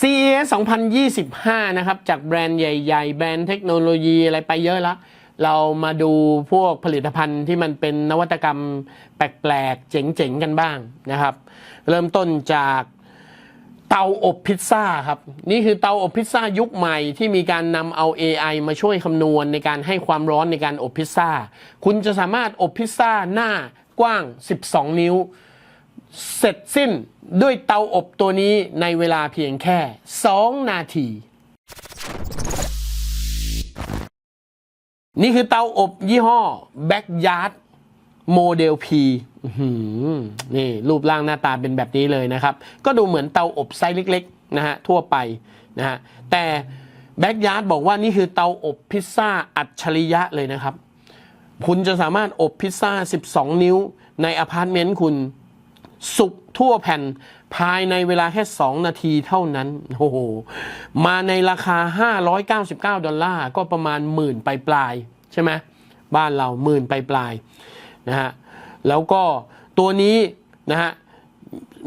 CES 2025 นะครับ จากแบรนด์ใหญ่ ๆ แบรนด์เทคโนโลยีอะไรไปเยอะแล้วเรามาดูพวกผลิตภัณฑ์ที่มันเป็นนวัตกรรมแปลกๆ เจ๋งๆ กันบ้างนะครับ เริ่มต้นจากเตาอบพิซซ่าครับ นี่คือเตาอบพิซซ่ายุคใหม่ที่มีการนำเอา AI มาช่วยคำนวณในการให้ความร้อนในการอบพิซซ่า คุณจะสามารถอบพิซซ่าหน้ากว้าง 12 นิ้ว เสร็จสิ้นด้วยเตาอบตัวนี้ในเวลาเพียงแค่ 2 นาที นี่คือเตาอบยี่ห้อ Backyard โมเดล P นี่รูปร่างหน้าตาเป็นแบบนี้เลยนะครับ ก็ดูเหมือนเตาอบไซส์เล็กๆนะฮะทั่วไปนะฮะแต่ Backyard บอกว่านี่คือเตาอบพิซซ่าอัจฉริยะเลยนะครับ คุณจะสามารถอบพิซซ่า 12 นิ้วในอพาร์ตเมนต์คุณ สุกทั่วแผ่นภายในเวลาแค่ 2 นาทีเท่านั้น โอ้โห มาในราคา 599 ดอลลาร์ ก็ประมาณหมื่นปลายๆใช่ไหมบ้านเราหมื่นปลายๆนะฮะ แล้วก็ตัวนี้นะฮะ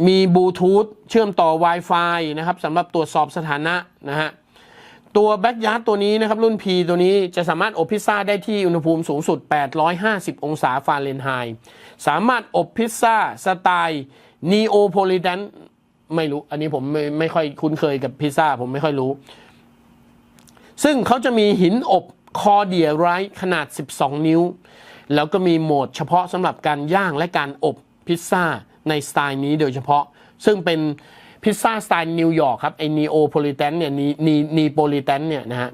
มีบลูทูธเชื่อมต่อ Wi-Fi นะครับสำหรับตรวจสอบสถานะนะฮะ ตัวแบ็กยาร์ดตัวนี้นะครับ รุ่น P ตัวนี้จะสามารถอบพิซซ่าได้ที่อุณหภูมิสูงสุด 850 องศาฟาเรนไฮต์สามารถอบพิซซ่าสไตล์นีโอโพลิแ n นไม่รู้ อันนี้ผมไม่ไม่ค่อยคุ้นเคยกับพิซซ่า ผมไม่ค่อยรู้ ซึ่งเขาจะมีหินอบคอเดียไรท์ขนาด 12 นิ้ว แล้วก็มีโหมดเฉพาะสำหรับการย่างและการอบพิซซ่าในสไตล์นี้โดยเฉพาะ ซึ่งเป็น พิซซ่าสไตล์นิวยอร์กครับไอนีโอโพลิแ n นเนี่ยนีนีนีโพลิแ n นเนี่ยนะฮะ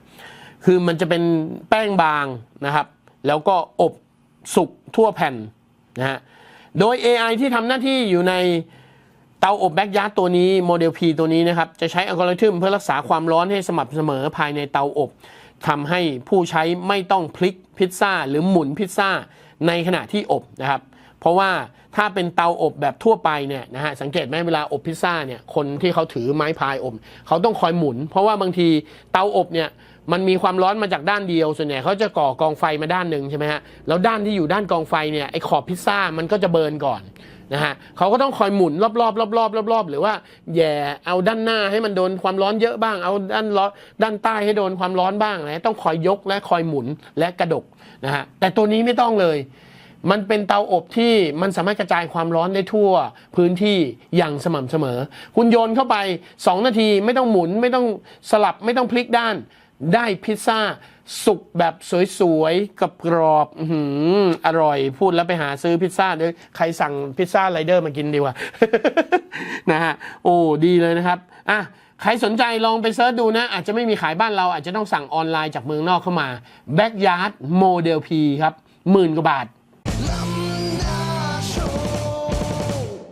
คือมันจะเป็นแป้งบางนะครับ แล้วก็อบสุกทั่วแผ่นนะฮะโดย AI ที่ทำหน้าที่อยู่ในเตาอบแบ็กยาร์ดตัวนี้โมเดล P ตัวนี้นะครับ จะใช้อัลกอริทึมเพื่อรักษาความร้อนให้สม่ำเสมอภายในเตาอบทำให้ผู้ใช้ไม่ต้องพลิกพิซซ่าหรือหมุนพิซซ่าในขณะที่อบนะครับ เพราะว่าถ้าเป็นเตาอบแบบทั่วไปเนี่ยนะฮะสังเกตไหมเวลาอบพิซซ่าเนี่ยคนที่เขาถือไม้พายอบเขาต้องคอยหมุน เพราะว่าบางทีเตาอบเนี่ยมันมีความร้อนมาจากด้านเดียวส่วนใหญ่เขาจะก่อกองไฟมาด้านหนึ่งใช่ไหมฮะแล้วด้านที่อยู่ด้านกองไฟเนี่ยไอ้ขอบพิซซ่ามันก็จะเบิร์นก่อนนะฮะเขาก็ต้องคอยหมุนรอบๆรอบๆรอบๆหรือว่าแย่เอาด้านหน้าให้มันโดนความร้อนเยอะบ้าง เอาด้านร้อนด้านใต้ให้โดนความร้อนบ้างนะต้องคอยยกและคอยหมุนและกระดกนะฮะแต่ตัวนี้ไม่ต้องเลย มันเป็นเตาอบที่มันสามารถกระจายความร้อนได้ทั่ว พื้นที่อย่างสม่ำเสมอ คุณโยนเข้าไป 2 นาทีไม่ต้องหมุนไม่ต้องสลับไม่ต้องพลิกด้าน ได้พิซซ่าสุกแบบสวยๆกับกรอบอื้อหืออร่อยพูดแล้วไปหาซื้อพิซซ่าเดี๋ยวใครสั่งพิซซ่าไรเดอร์มากินดีกว่านะฮะโอ้ดีเลยนะครับอะใครสนใจลองไปเซิร์ชดูนะ อาจจะไม่มีขายบ้านเราอาจจะต้องสั่งออนไลน์จากเมืองนอกเข้ามา Backyard Model P ครับหมื่นกว่าบาท